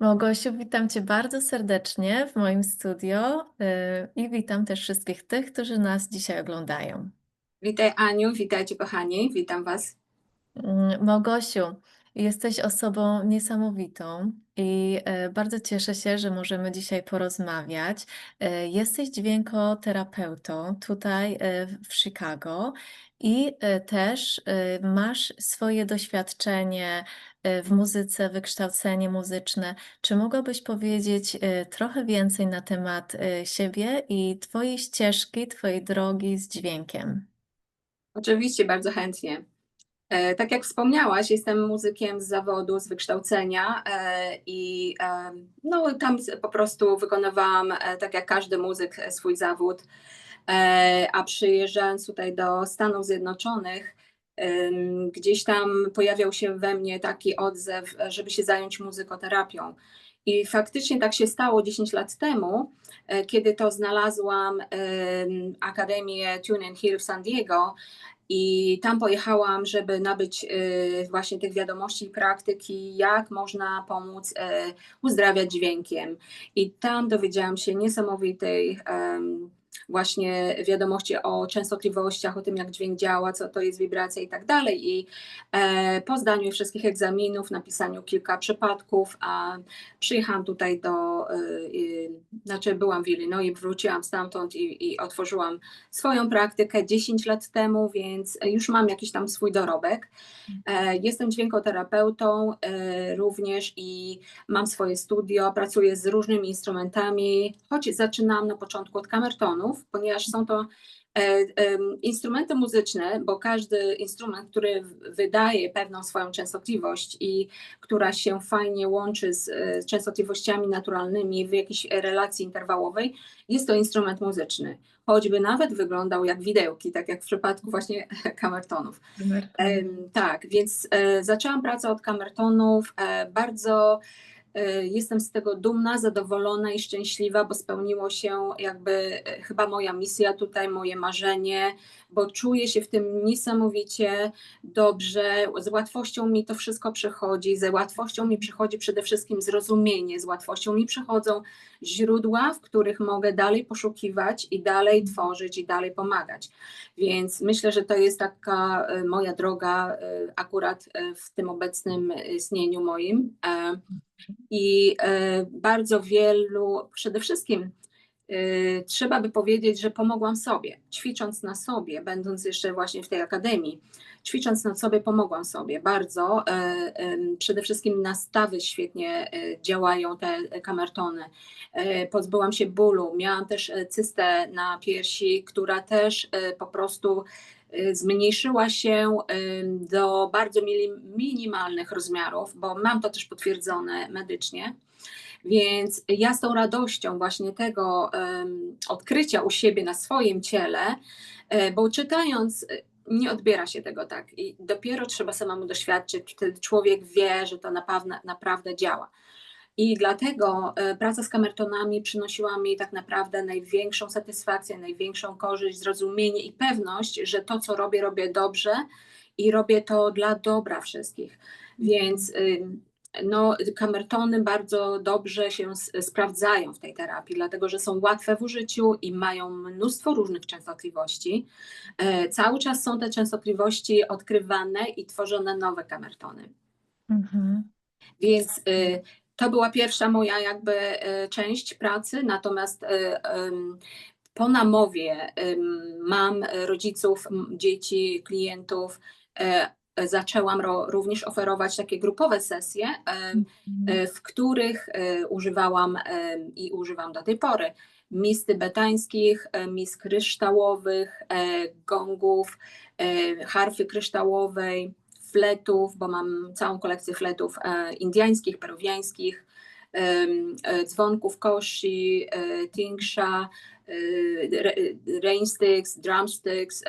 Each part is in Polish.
Małgosiu, witam Cię bardzo serdecznie w moim studio yy, i witam też wszystkich tych, którzy nas dzisiaj oglądają. Witaj Aniu, witajcie kochani, witam Was. Mm, Małgosiu, jesteś osobą niesamowitą i e, bardzo cieszę się, że możemy dzisiaj porozmawiać. E, Jesteś dźwiękoterapeutą tutaj e, w Chicago i też masz swoje doświadczenie w muzyce, wykształcenie muzyczne. Czy mogłabyś powiedzieć trochę więcej na temat siebie i Twojej ścieżki, Twojej drogi z dźwiękiem? Oczywiście, bardzo chętnie. E, Tak jak wspomniałaś, jestem muzykiem z zawodu, z wykształcenia e, i no, tam po prostu wykonywałam, e, tak jak każdy muzyk, swój zawód. A przyjeżdżając tutaj do Stanów Zjednoczonych, gdzieś tam pojawiał się we mnie taki odzew, żeby się zająć muzykoterapią. I faktycznie tak się stało 10 lat temu, kiedy to znalazłam em, Akademię Tune and w San Diego i tam pojechałam, żeby nabyć y, właśnie tych wiadomości i praktyki, jak można pomóc y, uzdrawiać dźwiękiem. I tam dowiedziałam się niesamowitej właśnie wiadomości o częstotliwościach, o tym, jak dźwięk działa, co to jest wibracja i tak dalej. I e, po zdaniu wszystkich egzaminów, napisaniu kilka przypadków, a przyjechałam tutaj do, y, znaczy byłam w Illinois, wróciłam stamtąd i, i otworzyłam swoją praktykę 10 lat temu, więc już mam jakiś tam swój dorobek. E, Jestem dźwiękoterapeutą e, również i mam swoje studio, pracuję z różnymi instrumentami, choć zaczynam na początku od kamertonów, ponieważ są to e, em, instrumenty muzyczne, bo każdy instrument, który wydaje pewną swoją częstotliwość i która się fajnie łączy z e, częstotliwościami naturalnymi w jakiejś relacji interwałowej, jest to instrument muzyczny choćby nawet wyglądał jak widełki, tak jak w przypadku właśnie kamertonów. Em, tak, więc e, zaczęłam pracę od kamertonów. E, bardzo e, jestem z tego dumna, zadowolona i szczęśliwa, bo spełniło się jakby e, chyba moja misja tutaj, moje marzenie, bo czuję się w tym niesamowicie dobrze. Z łatwością mi to wszystko przychodzi, z łatwością mi przychodzi przede wszystkim zrozumienie, z łatwością mi przychodzą źródła, w których mogę dalej poszukiwać i dalej tworzyć i dalej pomagać. Więc myślę, że to jest taka e, moja droga e, akurat e, w tym obecnym istnieniu moim. I e, bardzo wielu, przede wszystkim e, trzeba by powiedzieć, że pomogłam sobie, ćwicząc na sobie, będąc jeszcze właśnie w tej akademii, ćwicząc na sobie, pomogłam sobie bardzo. E, Przede wszystkim nastawy świetnie e, działają te kamertony. Pozbyłam się bólu, miałam też cystę na piersi, która też po prostu zmniejszyła się em, do bardzo minimalnych rozmiarów, bo mam to też potwierdzone medycznie. Więc ja z tą radością właśnie tego odkrycia u siebie na swoim ciele, e, bo czytając e, nie odbiera się tego tak i dopiero trzeba samemu doświadczyć, wtedy człowiek wie, że to naprawdę, naprawdę działa. I dlatego e, praca z kamertonami przynosiła mi tak naprawdę największą satysfakcję, największą korzyść, zrozumienie i pewność, że to, co robię, robię dobrze i robię to dla dobra wszystkich. Więc ym, no, kamertony bardzo dobrze się sprawdzają w tej terapii, dlatego że są łatwe w użyciu i mają mnóstwo różnych częstotliwości. E, Cały czas są te częstotliwości odkrywane i tworzone nowe kamertony. Mhm. Więc y, to była pierwsza moja jakby y, część pracy, natomiast ym, po namowie mam rodziców, dzieci, klientów. e, Zaczęłam również oferować takie grupowe sesje, e, w których e, używałam i używam do tej pory mis tybetańskich, e, mis kryształowych, e, gongów, e, harfy kryształowej, fletów, bo mam całą kolekcję fletów e, indyjskich, peruwiańskich, e, dzwonków koshi, e, tingsha, rainsticks, drumsticks,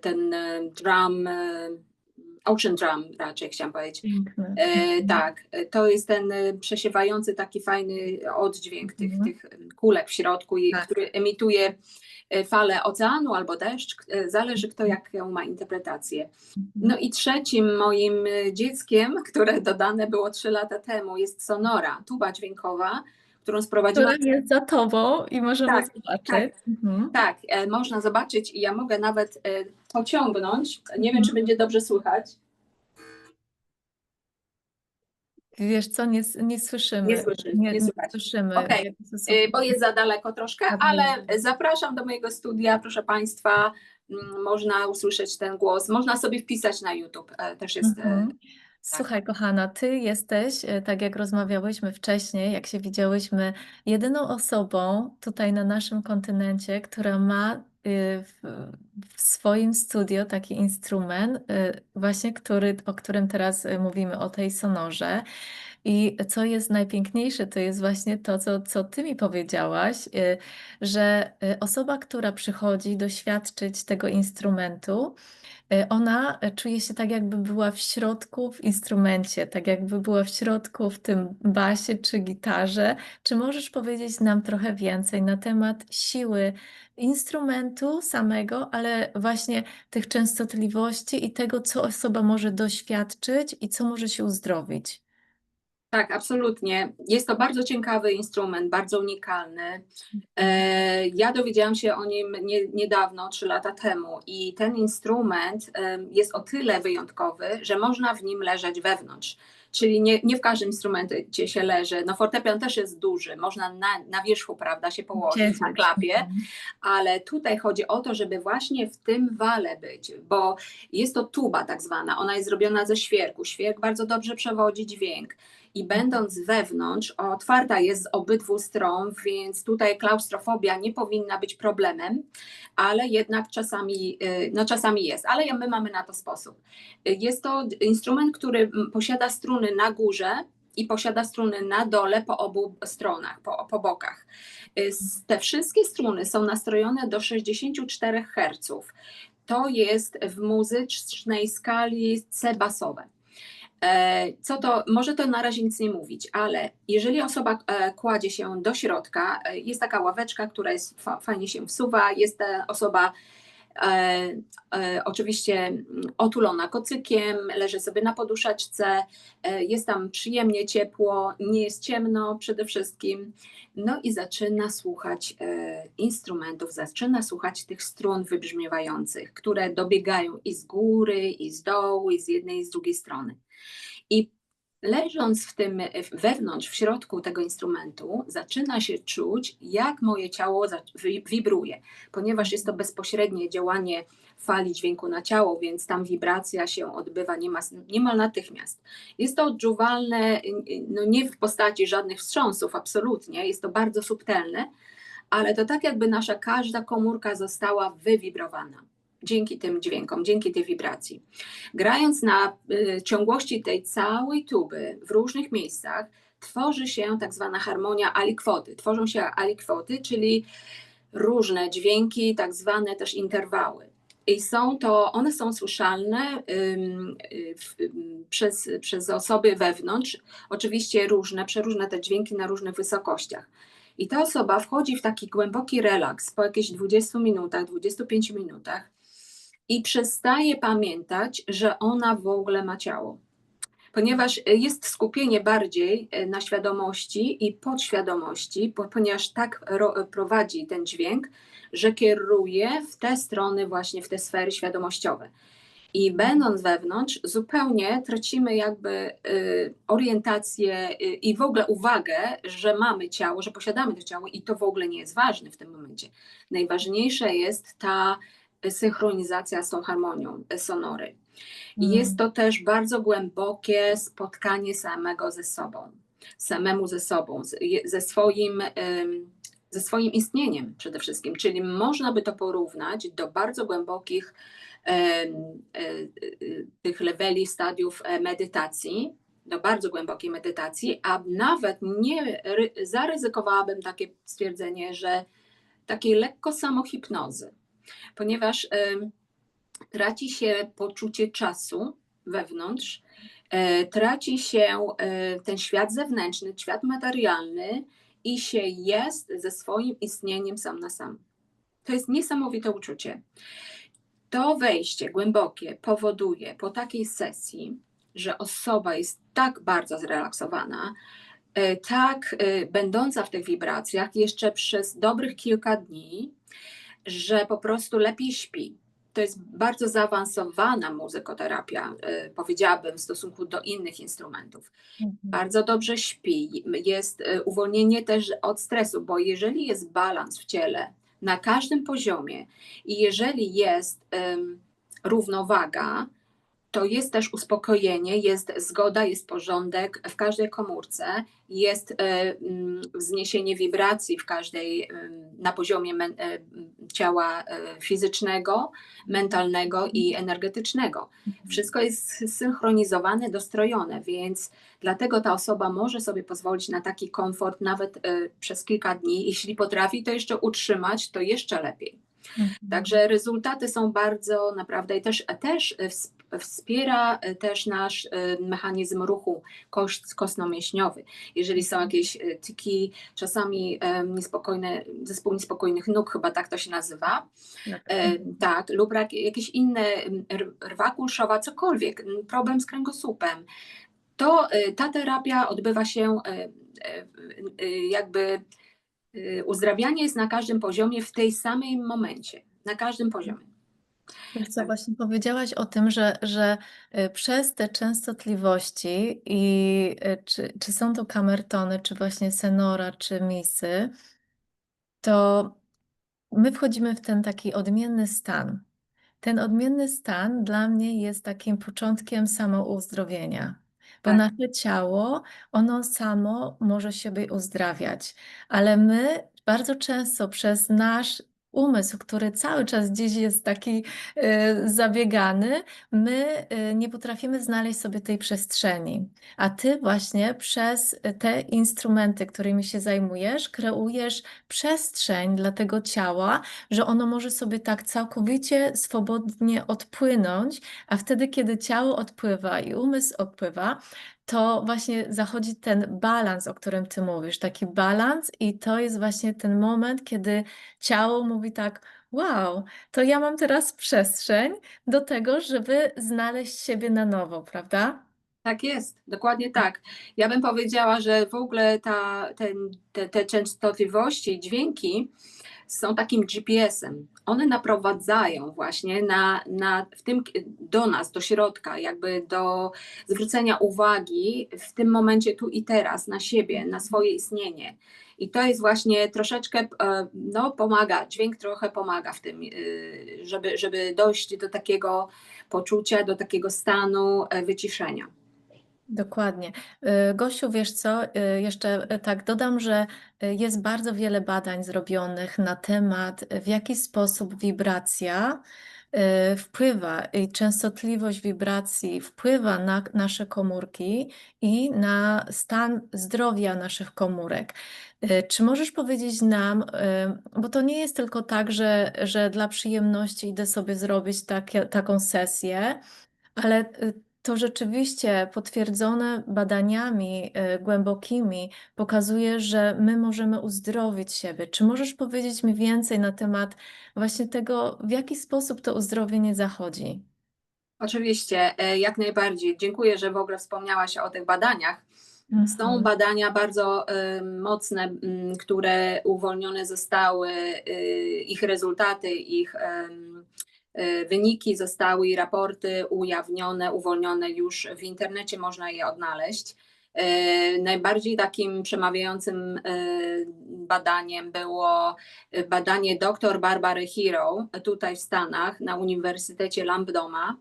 ten drum ocean drum raczej chciałam powiedzieć. Piękne. E, Mhm. tak, to jest ten e, przesiewający taki fajny oddźwięk tych, Mhm. tych kulek w środku, i, Tak. który emituje e, falę oceanu albo deszcz, e, zależy kto jaką ma interpretację. No i trzecim moim dzieckiem, które dodane było trzy lata temu, jest sonora, tuba dźwiękowa, którą sprowadziłam. Która jest za tobą i możemy Tak, zobaczyć. Mhm. Tak, e, można zobaczyć i ja mogę nawet e, pociągnąć. Nie wiem, czy Mhm. będzie dobrze słychać. Wiesz co, nie, nie słyszymy. Nie słyszy- nie słychać. słyszymy. Okej, Jezus, Y, bo jest za daleko troszkę, ale zapraszam do mojego studia, proszę Państwa. Mm, Można usłyszeć ten głos, można sobie wpisać na YouTube. e, Też jest. e, Mhm. Słuchaj, kochana, ty jesteś, e, tak jak rozmawiałyśmy wcześniej, jak się widziałyśmy, jedyną osobą tutaj na naszym kontynencie, która ma y, w, w swoim studio taki instrument, y, właśnie który, o którym teraz y, mówimy, o tej sonorze. I co jest najpiękniejsze, to jest właśnie to, co, co ty mi powiedziałaś, y, że y, osoba, która przychodzi doświadczyć tego instrumentu, y, ona czuje się tak, jakby była w środku w instrumencie, tak jakby była w środku w tym basie czy gitarze. Czy możesz powiedzieć nam trochę więcej na temat siły instrumentu samego, ale właśnie tych częstotliwości i tego, co osoba może doświadczyć i co może się uzdrowić? Tak, absolutnie. Jest to bardzo ciekawy instrument, bardzo unikalny. E, Ja dowiedziałam się o nim nie, niedawno, trzy lata temu, i ten instrument em, jest o tyle wyjątkowy, że można w nim leżeć wewnątrz. Czyli nie, nie w każdym instrumencie się leży. No fortepian też jest duży, można na, na wierzchu, prawda, się położyć na klapie, Mhm. ale tutaj chodzi o to, żeby właśnie w tym wale być, bo jest to tuba tak zwana, ona jest zrobiona ze świerku. Świerk bardzo dobrze przewodzi dźwięk i będąc wewnątrz, otwarta jest z obydwu stron, więc tutaj klaustrofobia nie powinna być problemem, ale jednak czasami, y, no czasami jest, ale my mamy na to sposób. Jest to instrument, który posiada struny na górze i posiada struny na dole po obu stronach, po, po bokach. Y, Te wszystkie struny są nastrojone do 64 Hz. To jest w muzycznej skali C basowe. E, Co to, może to na razie nic nie mówić, ale jeżeli osoba e, kładzie się do środka, e, jest taka ławeczka, która jest fa, fajnie się wsuwa, jest ta osoba oczywiście mm, otulona kocykiem, leży sobie na poduszeczce, e, jest tam przyjemnie ciepło, nie jest ciemno przede wszystkim, no i zaczyna słuchać e, instrumentów, zaczyna słuchać tych strun wybrzmiewających, które dobiegają i z góry, i z dołu, i z jednej, i z drugiej strony. I leżąc w tym wewnątrz, w środku tego instrumentu, zaczyna się czuć, jak moje ciało wibruje, ponieważ jest to bezpośrednie działanie fali dźwięku na ciało, więc tam wibracja się odbywa niemal natychmiast. Jest to odczuwalne no nie w postaci żadnych wstrząsów, absolutnie, jest to bardzo subtelne, ale to tak jakby nasza każda komórka została wywibrowana dzięki tym dźwiękom, dzięki tej wibracji. Grając na y, ciągłości tej całej tuby w różnych miejscach, tworzy się tak zwana harmonia alikwoty. Tworzą się alikwoty, czyli różne dźwięki, tak zwane też interwały. I są to, one są słyszalne y, przez, przez osoby wewnątrz, oczywiście różne, przeróżne te dźwięki na różnych wysokościach. I ta osoba wchodzi w taki głęboki relaks po jakichś 20 minutach, 25 minutach i przestaje pamiętać, że ona w ogóle ma ciało. Ponieważ y, jest skupienie bardziej y, na świadomości i podświadomości, po- ponieważ tak ro, prowadzi ten dźwięk, że kieruje w te strony, właśnie w te sfery świadomościowe. I będąc wewnątrz, zupełnie tracimy jakby orientację i w ogóle uwagę, że mamy ciało, że posiadamy to ciało i to w ogóle nie jest ważne w tym momencie. Najważniejsze jest ta synchronizacja z tą harmonią y, sonory. I Mm. jest to też bardzo głębokie spotkanie samego ze sobą, samemu ze sobą, ze swoim, ze swoim istnieniem przede wszystkim. Czyli można by to porównać do bardzo głębokich e, e, tych leveli, stadiów e, medytacji, do bardzo głębokiej medytacji, a nawet nie ry- zaryzykowałabym takie stwierdzenie, że takiej lekko samohipnozy, ponieważ traci się poczucie czasu wewnątrz, e, traci się e, ten świat zewnętrzny, świat materialny i się jest ze swoim istnieniem sam na sam. To jest niesamowite uczucie. To wejście głębokie powoduje po takiej sesji, że osoba jest tak bardzo zrelaksowana, e, tak będąca w tych wibracjach jeszcze przez dobrych kilka dni, że po prostu lepiej śpi. To jest bardzo zaawansowana muzykoterapia, e, powiedziałabym, w stosunku do innych instrumentów. Mhm. Bardzo dobrze śpi, jest e, uwolnienie też od stresu, bo jeżeli jest balans w ciele na każdym poziomie i jeżeli jest em, równowaga, to jest też uspokojenie, jest zgoda, jest porządek w każdej komórce, jest e, mm, wzniesienie wibracji w każdej, em, na poziomie e, ciała e, fizycznego, mentalnego i energetycznego. Wszystko jest synchronizowane, dostrojone, więc dlatego ta osoba może sobie pozwolić na taki komfort nawet e, przez kilka dni. Jeśli potrafi to jeszcze utrzymać, to jeszcze lepiej. Mhm. Także rezultaty są bardzo naprawdę i też, też wspiera też nasz e, mechanizm ruchu kostno-mięśniowy. Jeżeli są jakieś e, tyki, czasami e, niespokojne, zespół niespokojnych nóg, chyba tak to się nazywa, Tak. E, tak, lub jakieś inne rwa kulszowa, cokolwiek, problem z kręgosłupem, to e, ta terapia odbywa się e, e, e, jakby e, uzdrawianie jest na każdym poziomie w tej samym momencie, na każdym poziomie. Wiesz co, Tak. właśnie powiedziałaś o tym, że, że y, przez te częstotliwości i y, czy, czy są to kamertony, czy właśnie senora, czy misy, to my wchodzimy w ten taki odmienny stan. Ten odmienny stan dla mnie jest takim początkiem samouzdrowienia, bo Tak. nasze ciało, ono samo może siebie uzdrawiać, ale my bardzo często przez nasz umysł, który cały czas gdzieś jest taki y, zabiegany, my y, nie potrafimy znaleźć sobie tej przestrzeni. A ty właśnie przez te instrumenty, którymi się zajmujesz, kreujesz przestrzeń dla tego ciała, że ono może sobie tak całkowicie swobodnie odpłynąć, a wtedy, kiedy ciało odpływa i umysł odpływa, to właśnie zachodzi ten balans, o którym ty mówisz, taki balans, i to jest właśnie ten moment, kiedy ciało mówi tak: Wow, to ja mam teraz przestrzeń do tego, żeby znaleźć siebie na nowo, prawda? Tak jest, dokładnie tak. Ja bym powiedziała, że w ogóle ta, ten, te, te częstotliwości, dźwięki są takim GPS-em. One naprowadzają właśnie na, na, w tym, do nas, do środka, jakby do zwrócenia uwagi w tym momencie tu i teraz na siebie, na swoje istnienie. I to jest właśnie troszeczkę, e, no pomaga, dźwięk trochę pomaga w tym, y, żeby, żeby dojść do takiego poczucia, do takiego stanu e, wyciszenia. Dokładnie. Y, Gosiu, wiesz co, y, jeszcze y, tak dodam, że jest bardzo wiele badań zrobionych na temat, w jaki sposób wibracja wpływa i częstotliwość wibracji wpływa na nasze komórki i na stan zdrowia naszych komórek. Czy możesz powiedzieć nam, bo to nie jest tylko tak, że, że dla przyjemności idę sobie zrobić takie, taką sesję, ale to rzeczywiście potwierdzone badaniami y, głębokimi pokazuje, że my możemy uzdrowić siebie. Czy możesz powiedzieć mi więcej na temat właśnie tego, w jaki sposób to uzdrowienie zachodzi? Oczywiście, e, jak najbardziej. Dziękuję, że w ogóle wspomniałaś o tych badaniach. Są Mhm. badania bardzo y, mocne, które uwolnione zostały, y, ich rezultaty, ich wyniki zostały i raporty ujawnione, uwolnione już w internecie, można je odnaleźć. Y, Najbardziej takim przemawiającym y, badaniem było y, badanie dr Barbary Hero tutaj w Stanach na Uniwersytecie Lambdoma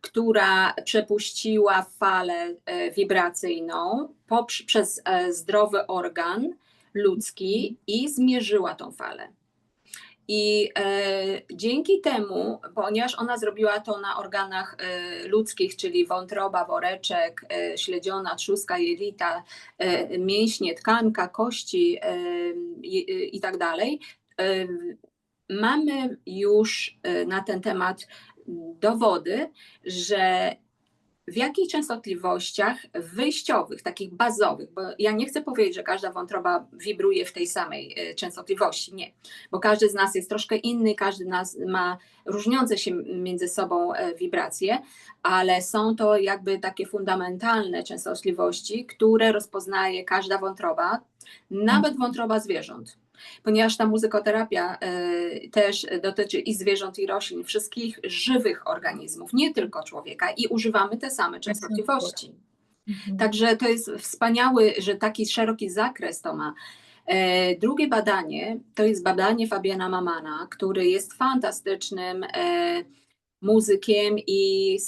która przepuściła falę wibracyjną poprz- przez e, zdrowy organ ludzki i zmierzyła tą falę. I e, dzięki temu, ponieważ ona zrobiła to na organach e, ludzkich, czyli wątroba, woreczek, e, śledziona, trzustka, jelita, e, mięśnie, tkanka, kości e, i, i tak dalej, e, mamy już e, na ten temat dowody, że w jakich częstotliwościach wyjściowych, takich bazowych, bo ja nie chcę powiedzieć, że każda wątroba wibruje w tej samej e, częstotliwości, nie, bo każdy z nas jest troszkę inny, każdy z nas ma różniące się między sobą e, wibracje, ale są to jakby takie fundamentalne częstotliwości, które rozpoznaje każda wątroba, nawet wątroba zwierząt ponieważ ta muzykoterapia y, też dotyczy i zwierząt, i roślin, wszystkich żywych organizmów, nie tylko człowieka, i używamy te same częstotliwości. Mhm. Także to jest wspaniały, że taki szeroki zakres to ma. E, drugie badanie to jest badanie Fabiana Mamana, który jest fantastycznym e, muzykiem i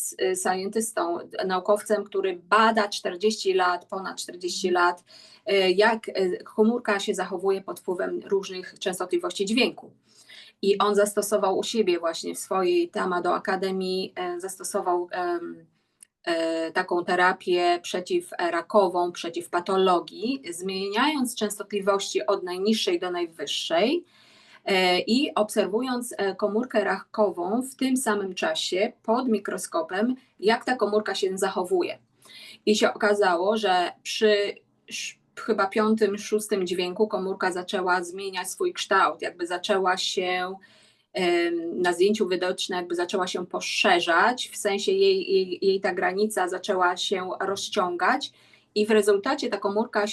scientystą, naukowcem, który bada 40 lat, ponad 40 lat E, jak e, komórka się zachowuje pod wpływem różnych częstotliwości dźwięku. I on zastosował u siebie właśnie w swojej Tamado Akademii, zastosował taką terapię przeciwrakową, przeciwpatologii, zmieniając częstotliwości od najniższej do najwyższej i obserwując komórkę rakową w tym samym czasie pod mikroskopem, jak ta komórka się zachowuje. I się okazało, że przy chyba piątym, szóstym dźwięku komórka zaczęła zmieniać swój kształt, jakby zaczęła się na zdjęciu widoczne, jakby zaczęła się poszerzać, w sensie jej, jej, jej ta granica zaczęła się rozciągać i w rezultacie ta komórka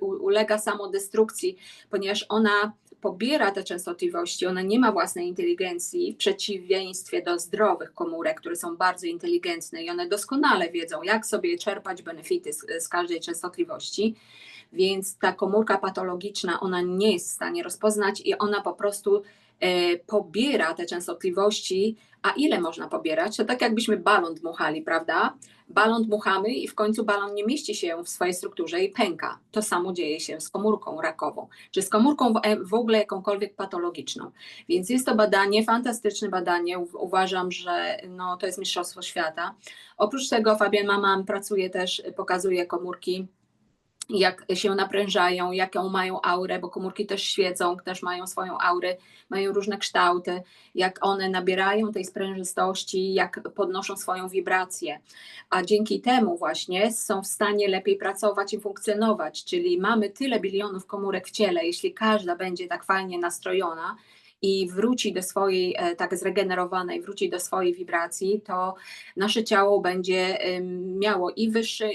ulega samodestrukcji, ponieważ ona pobiera te częstotliwości, ona nie ma własnej inteligencji, w przeciwieństwie do zdrowych komórek, które są bardzo inteligentne i one doskonale wiedzą, jak sobie czerpać benefity z, z każdej częstotliwości. Więc ta komórka patologiczna, ona nie jest w stanie rozpoznać i ona po prostu pobiera te częstotliwości, a ile można pobierać? To tak jakbyśmy balon dmuchali, prawda? balon dmuchamy i w końcu balon nie mieści się w swojej strukturze i pęka. To samo dzieje się z komórką rakową, czy z komórką w ogóle jakąkolwiek patologiczną. Więc jest to badanie, fantastyczne badanie. Uważam, że no, to jest mistrzostwo świata. Oprócz tego Fabian Maman pracuje też, pokazuje komórki jak się naprężają, jaką mają aurę, bo komórki też świecą, też mają swoją aurę, mają różne kształty, jak one nabierają tej sprężystości, jak podnoszą swoją wibrację. A dzięki temu właśnie są w stanie lepiej pracować i funkcjonować, czyli mamy tyle bilionów komórek w ciele, jeśli każda będzie tak fajnie nastrojona, i wróci do swojej, e, tak zregenerowanej, wróci do swojej wibracji, to nasze ciało będzie miało i wyższy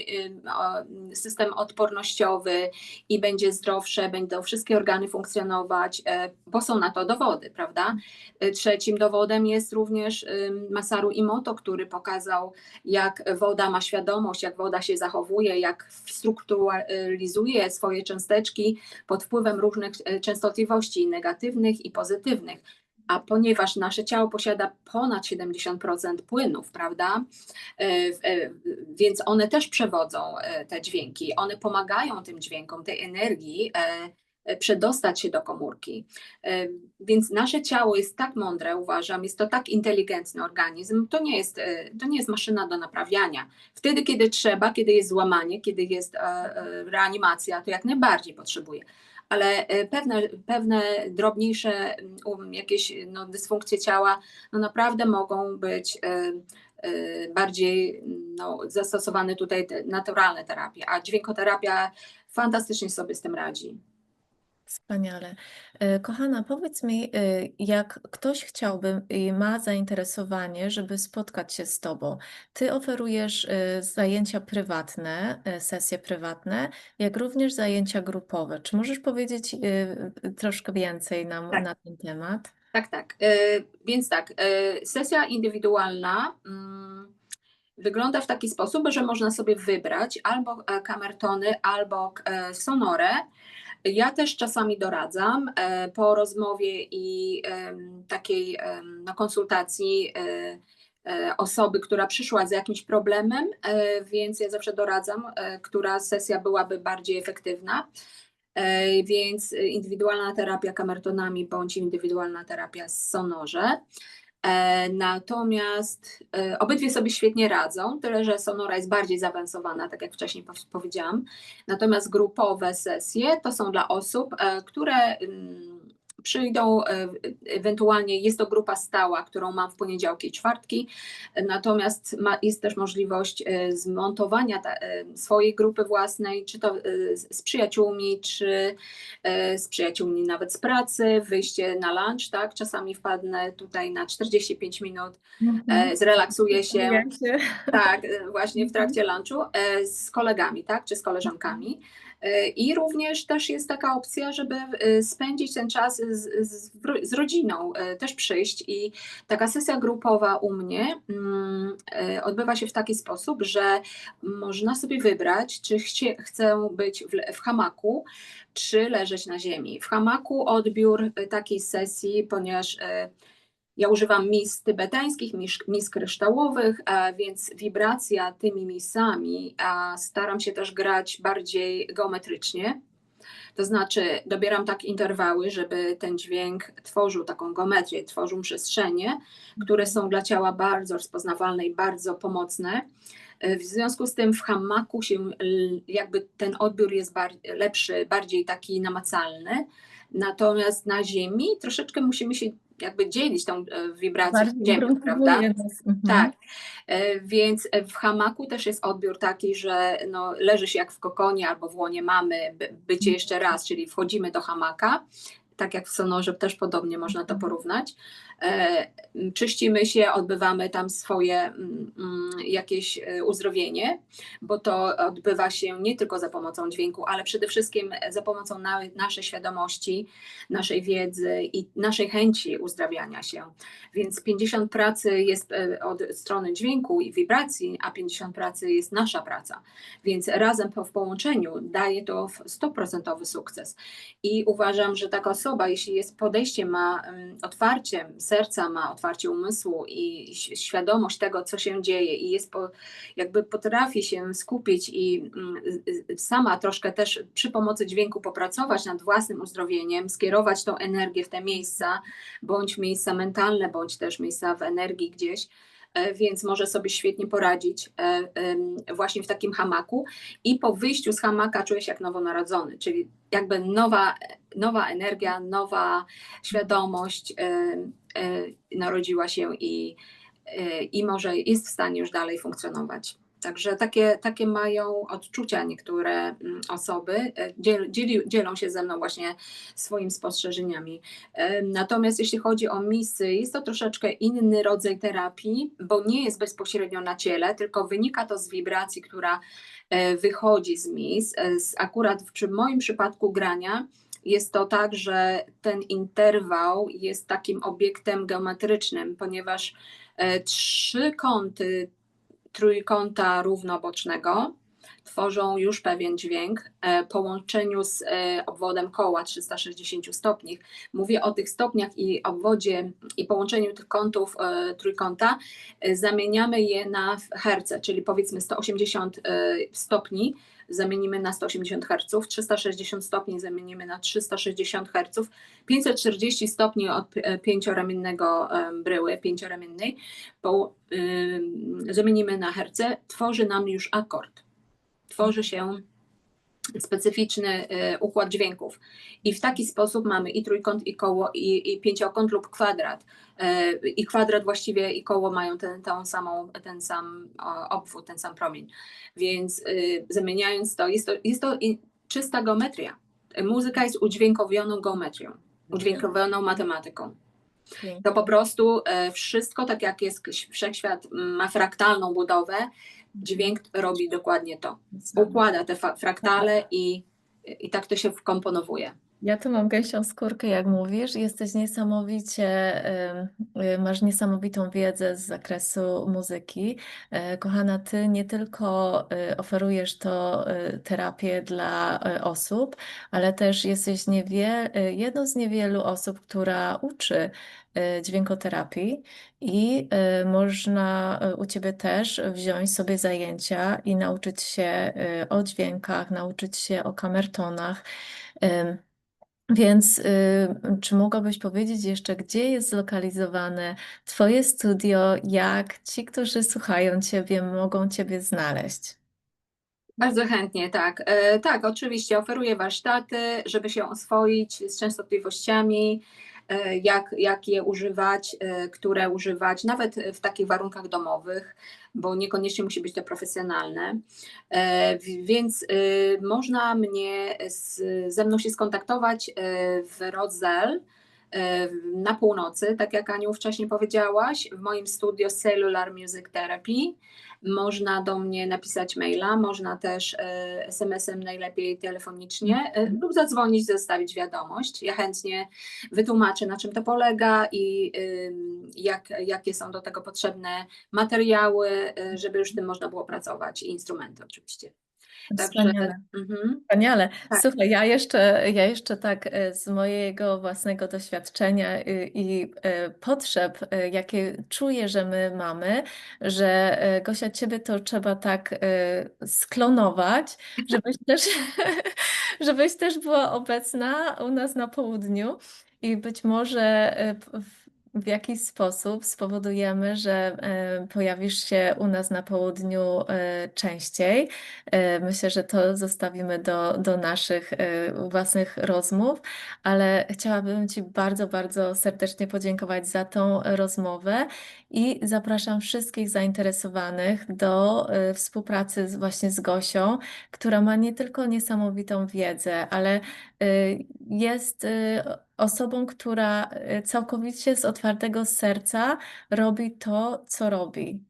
system odpornościowy, i będzie zdrowsze, będą wszystkie organy funkcjonować, e, bo są na to dowody, prawda? E, trzecim dowodem jest również Masaru Imoto, który pokazał, jak woda ma świadomość, jak woda się zachowuje, jak strukturalizuje swoje cząsteczki pod wpływem różnych częstotliwości negatywnych i pozytywnych a ponieważ nasze ciało posiada ponad 70% płynów, prawda, e, e, więc one też przewodzą e, te dźwięki, one pomagają tym dźwiękom, tej energii przedostać się do komórki. Więc nasze ciało jest tak mądre, uważam, jest to tak inteligentny organizm, to nie jest, to nie jest maszyna do naprawiania. Wtedy, kiedy trzeba, kiedy jest złamanie, kiedy jest reanimacja, to jak najbardziej potrzebuje ale e, pewne, pewne drobniejsze um, jakieś no, dysfunkcje ciała no, naprawdę mogą być e, e, bardziej no, zastosowane tutaj naturalne terapie, a dźwiękoterapia fantastycznie sobie z tym radzi. Wspaniale. E, kochana, powiedz mi, e, jak ktoś chciałby i ma zainteresowanie, żeby spotkać się z Tobą, Ty oferujesz e, zajęcia prywatne, sesje prywatne, jak również zajęcia grupowe. Czy możesz powiedzieć troszkę więcej nam Tak. na ten temat? Tak, tak. Więc tak, sesja indywidualna mm, wygląda w taki sposób, że można sobie wybrać albo kamertony, albo sonorę. Ja też czasami doradzam e, po rozmowie i takiej no, konsultacji e, e, osoby, która przyszła z jakimś problemem, więc ja zawsze doradzam, która sesja byłaby bardziej efektywna. Więc indywidualna terapia kamertonami bądź indywidualna terapia z sonorze. E, natomiast e, obydwie sobie świetnie radzą, tyle że Sonora jest bardziej zaawansowana, tak jak wcześniej powiedziałam. Natomiast grupowe sesje to są dla osób, e, które mm, przyjdą, e, ewentualnie jest to grupa stała, którą mam w poniedziałki i czwartki, natomiast ma, jest też możliwość e, zmontowania ta, e, swojej grupy własnej, czy to z przyjaciółmi, czy z przyjaciółmi nawet z pracy, wyjście na lunch, tak? Czasami wpadnę tutaj na 45 minut, Mhm. zrelaksuję się, się. tak, właśnie w trakcie lunchu z kolegami, tak, czy z koleżankami. E, I również też jest taka opcja, żeby e, spędzić ten czas z, z, z rodziną, e, też przyjść. I taka sesja grupowa u mnie mm, odbywa się w taki sposób, że można sobie wybrać, czy chcie, chcę być w, w hamaku, czy leżeć na ziemi. W hamaku odbiór takiej sesji, ponieważ ja używam mis tybetańskich, mis, mis kryształowych, a więc wibracja tymi misami, a staram się też grać bardziej geometrycznie. To znaczy, dobieram tak interwały, żeby ten dźwięk tworzył taką geometrię, tworzył przestrzenie, które są dla ciała bardzo rozpoznawalne i bardzo pomocne. W związku z tym w hamaku się jakby ten odbiór jest bar- lepszy, bardziej taki namacalny. Natomiast na ziemi troszeczkę musimy się jakby dzielić tą e, wibrację Bardziej z ziemią, prawda? Mhm. Tak, e, więc w hamaku też jest odbiór taki, że no, leży się jak w kokonie albo w łonie mamy, by- bycie jeszcze raz, czyli wchodzimy do hamaka, tak jak w sonorze też podobnie można to porównać. E, Czyścimy się, odbywamy tam swoje mm, mm, jakieś e, uzdrowienie, bo to odbywa się nie tylko za pomocą dźwięku, ale przede wszystkim za pomocą na, naszej świadomości, naszej wiedzy i naszej chęci uzdrawiania się. Więc 50 pracy jest e, od strony dźwięku i wibracji, a 50 pracy jest nasza praca. Więc razem w połączeniu daje to w 100% sukces. I uważam, że taka osoba, jeśli jest podejście, ma otwarcie serca, ma otwarcie umysłu i świadomość tego, co się dzieje, i jest po, jakby potrafi się skupić i mm, sama troszkę też przy pomocy dźwięku popracować nad własnym uzdrowieniem, skierować tą energię w te miejsca, bądź miejsca mentalne, bądź też miejsca w energii gdzieś. E, Więc może sobie świetnie poradzić e, właśnie w takim hamaku. I po wyjściu z hamaka czuję się jak nowonarodzony, czyli jakby nowa, nowa energia, nowa świadomość e, narodziła się i, i może jest w stanie już dalej funkcjonować. Także takie, takie mają odczucia niektóre mm, osoby, e, dziel, dzieli, dzielą się ze mną właśnie swoimi spostrzeżeniami. E, Natomiast jeśli chodzi o misy, jest to troszeczkę inny rodzaj terapii, bo nie jest bezpośrednio na ciele, tylko wynika to z wibracji, która e, wychodzi z mis. Akurat w- moim przypadku grania jest to tak, że ten interwał jest takim obiektem geometrycznym, ponieważ trzy kąty trójkąta równobocznego tworzą już pewien dźwięk e, po łączeniu z e, obwodem koła 360 stopni. Mówię o tych stopniach i obwodzie i połączeniu tych kątów e, trójkąta. Zamieniamy je na herce, czyli powiedzmy 180 e, stopni zamienimy na 180 Hz, 360 stopni zamienimy na 360 Hz, 540 stopni od e, pięcioramiennego bryły, pięcioramiennej, po, ym, zamienimy na herce, tworzy nam już akord. Tworzy się specyficzny y, układ dźwięków. I w taki sposób mamy i trójkąt, i koło, i, i pięciokąt lub kwadrat. Y, I kwadrat właściwie i koło mają ten, tą samą, ten sam obwód, ten sam promień. Więc y, zamieniając to, jest to, jest to czysta geometria. Muzyka jest udźwiękowioną geometrią, udźwiękowioną matematyką. To po prostu e, wszystko, tak jak jest wszechświat ma fraktalną budowę, dźwięk robi dokładnie to. Układa te fraktale i, i tak to się wkomponowuje. Ja tu mam gęsią skórkę, jak mówisz. Jesteś niesamowicie, y, masz niesamowitą wiedzę z zakresu muzyki. E, Kochana, ty nie tylko y, oferujesz to y, terapię dla osób, ale też jesteś niewie, jedną z niewielu osób, która uczy dźwiękoterapii i można u ciebie też wziąć sobie zajęcia i nauczyć się o dźwiękach, nauczyć się o kamertonach. Więc y, czy mogłabyś powiedzieć jeszcze, gdzie jest zlokalizowane Twoje studio, jak ci, którzy słuchają Ciebie, mogą Ciebie znaleźć? Bardzo chętnie, tak. E, tak, oczywiście oferuję warsztaty, żeby się oswoić z częstotliwościami, e, jak, jak je używać, e, które używać, nawet w takich warunkach domowych, bo niekoniecznie musi być to profesjonalne. E, więc e, można mnie ze mną się skontaktować e, w Rodzel na północy, tak jak Aniu wcześniej powiedziałaś, w moim studio Cellular Music Therapy. Można do mnie napisać maila, można też e, SMS-em najlepiej telefonicznie e, lub zadzwonić, zostawić wiadomość. Ja chętnie wytłumaczę, na czym to polega i jak, jakie są do tego potrzebne materiały, e, żeby już tym można było pracować i instrumenty oczywiście. Wspaniale. mhm. Wspaniale. Tak. Słuchaj, ja jeszcze, ja jeszcze tak e, z mojego własnego doświadczenia y, i e, potrzeb, e, jakie czuję, że my mamy, że e, Gosia, ciebie to trzeba tak e, sklonować, żebyś też, żebyś też była obecna u nas na południu i być może e, w, w jakiś sposób spowodujemy, że e, pojawisz się u nas na południu e, częściej. E, Myślę, że to zostawimy do, do naszych własnych rozmów, ale chciałabym Ci bardzo, bardzo serdecznie podziękować za tą rozmowę i zapraszam wszystkich zainteresowanych do e, współpracy z, właśnie z Gosią, która ma nie tylko niesamowitą wiedzę, ale e, jest e, osobą, która całkowicie z otwartego serca robi to, co robi.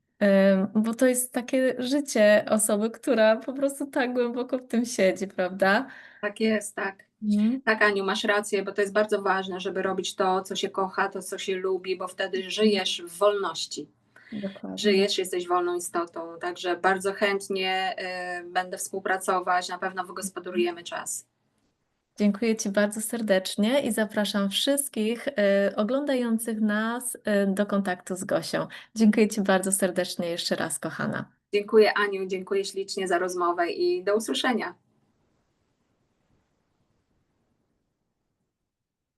Bo to jest takie życie osoby, która po prostu tak głęboko w tym siedzi, prawda? Tak jest, tak. Mhm. Tak, Aniu, masz rację, bo to jest bardzo ważne, żeby robić to, co się kocha, to, co się lubi, bo wtedy żyjesz w wolności. Dokładnie. Żyjesz, jesteś wolną istotą, także bardzo chętnie y, będę współpracować, na pewno wygospodarujemy czas. Dziękuję Ci bardzo serdecznie i zapraszam wszystkich y, oglądających nas y, do kontaktu z Gosią. Dziękuję Ci bardzo serdecznie jeszcze raz, kochana. Dziękuję Aniu, dziękuję ślicznie za rozmowę i do usłyszenia.